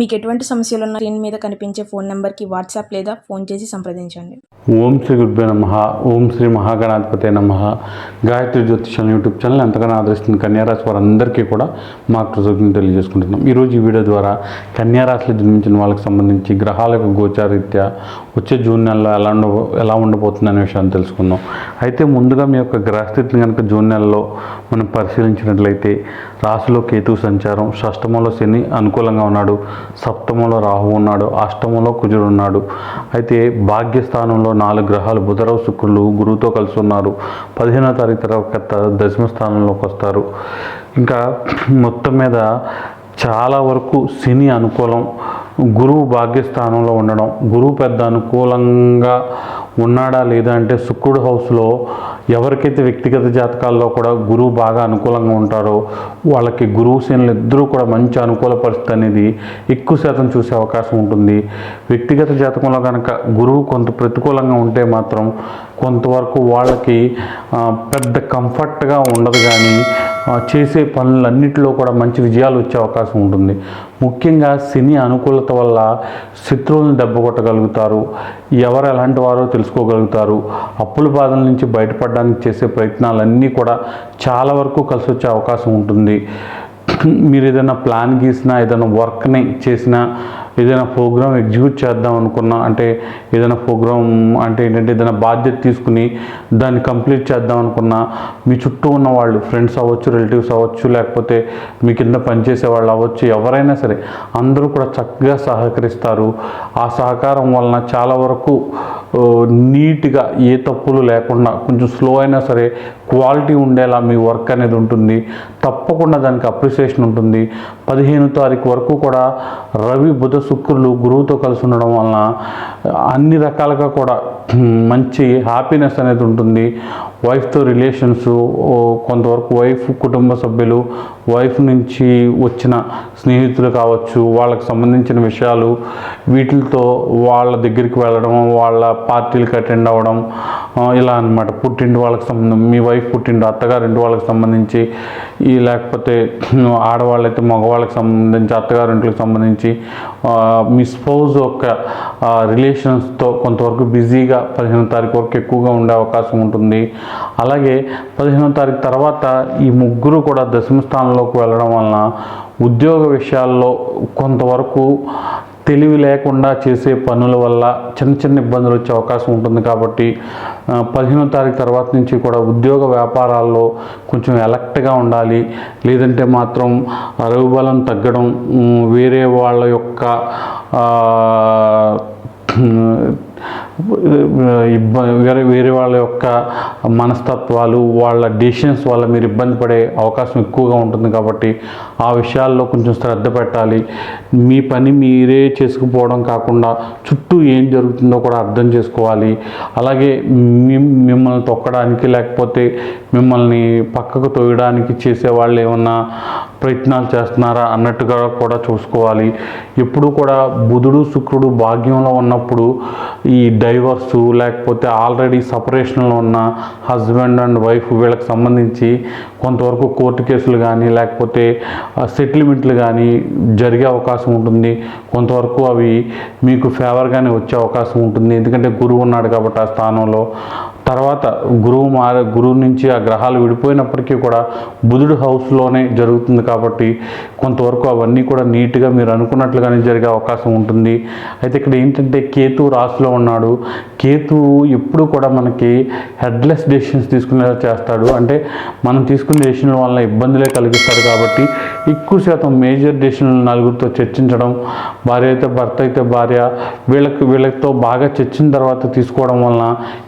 మీకు ఎటువంటి సమస్యలు ఉన్న స్క్రీన్ మీద కనిపించే ఫోన్ నెంబర్కి వాట్సాప్ లేదా ఫోన్ చేసి సంప్రదించండి. ఓం శ్రీ గురుభ్యో నమ. ఓం శ్రీ మహాగణాధిపతి నమ. గాయత్రి జ్యోతిషం యూట్యూబ్ ఛానల్ ఎంతగానో ఆదరిస్తున్న కన్యారాశి వారందరికీ కూడా మా కృతజ్ఞతలు తెలియజేసుకుంటున్నాం. ఈరోజు ఈ వీడియో ద్వారా కన్యారాశిలో జన్మించిన వాళ్ళకి సంబంధించి గ్రహాలకు గోచారీత్యా వచ్చే జూన్ నెలలో ఎలా ఉండ ఎలా ఉండబోతుంది అనే విషయాన్ని తెలుసుకుందాం. అయితే ముందుగా మీ యొక్క గ్రహస్థితిని కనుక జూన్ నెలలో మనం పరిశీలించినట్లయితే రాశిలో కేతు సంచారం. షష్టమంలో శని అనుకూలంగా ఉన్నాడు. సప్తమంలో రాహు ఉన్నాడు. అష్టమంలో కుజుడు ఉన్నాడు. అయితే భాగ్యస్థానంలో నాలుగు గ్రహాలు బుధరావు శుక్రులు గురువుతో కలిసి ఉన్నారు. పదిహేనో తారీఖు తర్వాత దశమ స్థానంలోకి వస్తారు. ఇంకా మొత్తం మీద చాలా వరకు శని అనుకూలం. గురువు భాగ్యస్థానంలో ఉండడం. గురువు పెద్ద అనుకూలంగా ఉన్నాడా లేదా అంటే శుక్రుడు హౌస్లో ఎవరికైతే వ్యక్తిగత జాతకాల్లో కూడా గురువు బాగా అనుకూలంగా ఉంటారో వాళ్ళకి గురువు సేనలు ఇద్దరూ కూడా మంచి అనుకూల పరిస్థితి అనేది ఎక్కువ శాతం చూసే అవకాశం ఉంటుంది. వ్యక్తిగత జాతకంలో కనుక గురువు కొంత ప్రతికూలంగా ఉంటే మాత్రం కొంతవరకు వాళ్ళకి పెద్ద కంఫర్ట్గా ఉండదు కానీ చేసే పనులన్నింటిలో కూడా మంచి విజయాలు వచ్చే అవకాశం ఉంటుంది. ముఖ్యంగా సినీ అనుకూలత వల్ల శత్రువులను దెబ్బ కొట్టగలుగుతారు ఎవరు ఎలాంటి వారో తెలుసుకోగలుగుతారు. అప్పుల బాధల నుంచి బయటపడడానికి చేసే ప్రయత్నాలన్నీ కూడా చాలా వరకు కలిసి వచ్చే అవకాశం ఉంటుంది. మీరు ఏదైనా ప్లాన్ గీసినా ఏదైనా వర్క్ని చేసినా ఏదైనా ప్రోగ్రామ్ ఎగ్జిక్యూట్ చేద్దాం అనుకున్నా అంటే ఏదైనా ప్రోగ్రామ్ అంటే ఏంటంటే ఏదైనా బాధ్యత తీసుకుని దాన్ని కంప్లీట్ చేద్దాం అనుకున్నా మీ చుట్టూ ఉన్న వాళ్ళు ఫ్రెండ్స్ అవ్వచ్చు రిలేటివ్స్ అవ్వచ్చు లేకపోతే మీ కింద పనిచేసే వాళ్ళు అవ్వచ్చు ఎవరైనా సరే అందరూ కూడా చక్కగా సహకరిస్తారు. ఆ సహకారం వలన చాలా వరకు నీట్గా ఏ తప్పులు లేకుండా కొంచెం స్లో అయినా సరే క్వాలిటీ ఉండేలా మీ వర్క్ అనేది ఉంటుంది. తప్పకుండా దానికి అప్రిసియేషన్ ఉంటుంది. పదిహేను తారీఖు వరకు కూడా రవి బుధ శుక్రులు గురువుతో కలిసి ఉండడం వలన అన్ని రకాలుగా కూడా మంచి హ్యాపీనెస్ అనేది ఉంటుంది. వైఫ్తో రిలేషన్స్ కొంతవరకు వైఫ్ కుటుంబ సభ్యులు వైఫ్ నుంచి వచ్చిన స్నేహితులు కావచ్చు వాళ్ళకి సంబంధించిన విషయాలు వీటితో వాళ్ళ దగ్గరికి వెళ్ళడం వాళ్ళ పార్టీలకు అటెండ్ అవ్వడం ఇలా అన్నమాట. పుట్టింటి వాళ్ళకి సంబంధం మీ వైఫ్ పుట్టింటి అత్తగారింటి వాళ్ళకి సంబంధించి ఈ లేకపోతే ఆడవాళ్ళైతే మగవాళ్ళకి సంబంధించి అత్తగారింటికి సంబంధించి మీ స్పౌజ్ యొక్క రిలేషన్స్తో కొంతవరకు బిజీగా పదిహేనో తారీఖు వరకు ఎక్కువగా ఉండే అవకాశం ఉంటుంది. అలాగే పదిహేనో తారీఖు తర్వాత ఈ ముగ్గురు కూడా దశమ స్థానంలోకి వెళ్ళడం వలన ఉద్యోగ విషయాల్లో కొంతవరకు తెలివి లేకుండా చేసే పనుల వల్ల చిన్న చిన్న ఇబ్బందులు వచ్చే అవకాశం ఉంటుంది కాబట్టి పదిహేనో తారీఖు తర్వాత నుంచి కూడా ఉద్యోగ వ్యాపారాల్లో కొంచెం ఎలక్ట్గా ఉండాలి. లేదంటే మాత్రం అరవుబలం తగ్గడం వేరే వాళ్ళ యొక్క వేరే వేరే వాళ్ళ యొక్క మనస్తత్వాలు వాళ్ళ డిసిషన్స్ వల్ల మీరు ఇబ్బంది పడే అవకాశం ఎక్కువగా ఉంటుంది కాబట్టి ఆ విషయాల్లో కొంచెం శ్రద్ధ పెట్టాలి. మీ పని మీరే చేసుకుపోవడం కాకుండా చుట్టూ ఏం జరుగుతుందో కూడా అర్థం చేసుకోవాలి. అలాగే మిమ్- మిమ్మల్ని తొక్కడానికి లేకపోతే మిమ్మల్ని పక్కకు తోయడానికి చేసే వాళ్ళు ఏమన్నా ప్రయత్నాలు చేస్తున్నారా అన్నట్టుగా కూడా చూసుకోవాలి. ఎప్పుడు కూడా బుధుడు శుక్రుడు భాగ్యంలో ఉన్నప్పుడు ఈ డైవర్సు లేకపోతే ఆల్రెడీ సపరేషన్లో ఉన్న హస్బెండ్ అండ్ వైఫ్ వీళ్ళకి సంబంధించి కొంతవరకు కోర్టు కేసులు కానీ లేకపోతే సెటిల్మెంట్లు కానీ జరిగే అవకాశం ఉంటుంది. కొంతవరకు అవి మీకు ఫేవర్గానే వచ్చే అవకాశం ఉంటుంది. ఎందుకంటే గురువు ఉన్నాడు కాబట్టి ఆ స్థానంలో. తర్వాత గురువు మార గురువు నుంచి ఆ గ్రహాలు విడిపోయినప్పటికీ కూడా బుధుడు హౌస్లోనే జరుగుతుంది కాబట్టి కొంతవరకు అవన్నీ కూడా నీట్గా మీరు అనుకున్నట్లుగానే జరిగే అవకాశం ఉంటుంది. అయితే ఇక్కడ ఏంటంటే కేతు రాశిలో ఉన్నాడు. కేతు ఎప్పుడు కూడా మనకి హెడ్లెస్ డెసిషన్స్ తీసుకునేలా చేస్తాడు. అంటే మనం తీసుకునే డెసిషన్ల వల్ల ఇబ్బందులే కలిగిస్తాడు కాబట్టి ఎక్కువ శాతం మేజర్ డెసిషన్లు నలుగురితో చర్చించడం భార్య అయితే భర్త అయితే భార్య వీళ్ళకి వీళ్ళతో బాగా చర్చిన తర్వాత తీసుకోవడం వలన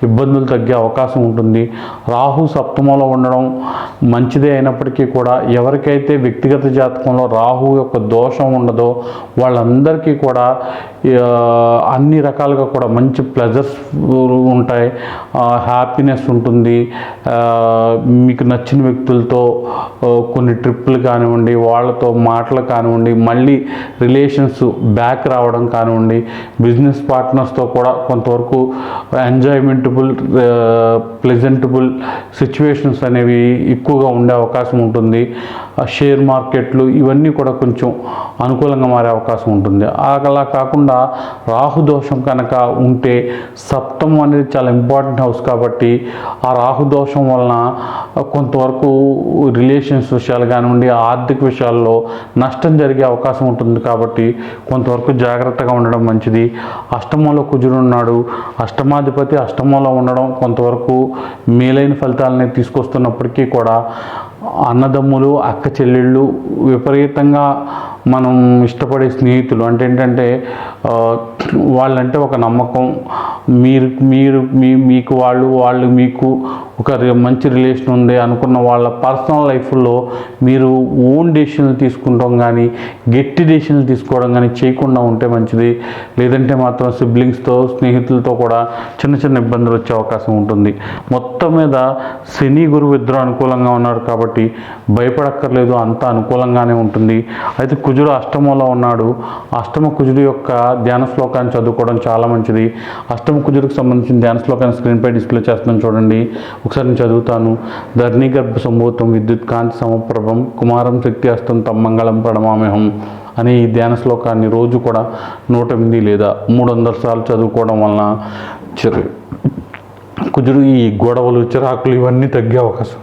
ఇబ్బందులు తగ్గి అవకాశం ఉంటుంది. రాహు సప్తమంలో ఉండడం మంచిదే అయినప్పటికీ కూడా ఎవరికైతే వ్యక్తిగత జాతకంలో రాహు యొక్క దోషం ఉండదో వాళ్ళందరికీ కూడా అన్ని రకాలుగా కూడా మంచి ప్లెజర్స్ ఉంటాయి. హ్యాపీనెస్ ఉంటుంది. మీకు నచ్చిన వ్యక్తులతో కొన్ని ట్రిప్పులు కానివ్వండి వాళ్ళతో మాటలు కానివ్వండి మళ్ళీ రిలేషన్స్ బ్యాక్ రావడం కానివ్వండి బిజినెస్ పార్ట్నర్స్తో కూడా కొంతవరకు ఎంజాయ్మెంటబుల్ ప్లెజెంటబుల్ సిచ్యువేషన్స్ అనేవి ఎక్కువగా ఉండే అవకాశం ఉంటుంది. షేర్ మార్కెట్లు ఇవన్నీ కూడా కొంచెం అనుకూలంగా మారే అవకాశం ఉంటుంది. అలా కాకుండా రాహు దోషం కనుక ఉంటే సప్తమం అనేది చాలా ఇంపార్టెంట్ హౌస్ కాబట్టి ఆ రాహు దోషం వలన కొంతవరకు రిలేషన్స్ విషయాలు కానివ్వండి ఆర్థిక విషయాల్లో నష్టం జరిగే అవకాశం ఉంటుంది కాబట్టి కొంతవరకు జాగ్రత్తగా ఉండడం మంచిది. అష్టమంలో కుజుడు ఉన్నాడు. అష్టమాధిపతి అష్టమంలో ఉండడం కొంతవరకు మేలైన ఫలితాలని తీసుకొస్తున్నప్పటికీ కూడా అన్నదమ్ములు అక్క చెల్లెళ్ళు విపరీతంగా మనం ఇష్టపడే స్నేహితులు అంటే ఏంటంటే వాళ్ళంటే ఒక నమ్మకం. మీరు మీరు మీ మీకు వాళ్ళు వాళ్ళు మీకు ఒక మంచి రిలేషన్ ఉంది అనుకున్న వాళ్ళ పర్సనల్ లైఫ్లో మీరు ఓన్ డెసిషన్లు తీసుకుంటాం కానీ గట్టి డెసిషన్లు తీసుకోవడం కానీ చేయకుండా ఉంటే మంచిది. లేదంటే మాత్రం సిబ్లింగ్స్తో స్నేహితులతో కూడా చిన్న చిన్న ఇబ్బందులు వచ్చే అవకాశం ఉంటుంది. మొత్తం మీద శని గురువు ఇద్దరు అనుకూలంగా ఉన్నారు కాబట్టి భయపడక్కర్లేదు. అంత అనుకూలంగానే ఉంటుంది. అయితే కుజుడు అష్టమంలో ఉన్నాడు. అష్టమ కుజుడు యొక్క ధ్యాన శ్లోకాన్ని చదువుకోవడం చాలా మంచిది. అష్టమ కుజుడికి సంబంధించిన ధ్యాన శ్లోకాన్ని స్క్రీన్పై డిస్ప్లే చేస్తున్నాను చూడండి. ఒకసారి నేను చదువుతాను. ధర్ణి గర్భ సంభూతం విద్యుత్ కాంతి సమప్రభం కుమారం శక్తి అస్తం తమ్మంగళం ప్రణమామ్యహం అనే ఈ ధ్యాన శ్లోకాన్ని రోజు కూడా నూట ఎనిమిది లేదా మూడు వందల సార్లు చదువుకోవడం వలన చిరు కుజుడు ఈ గొడవలు చిరాకులు ఇవన్నీ తగ్గే అవకాశం.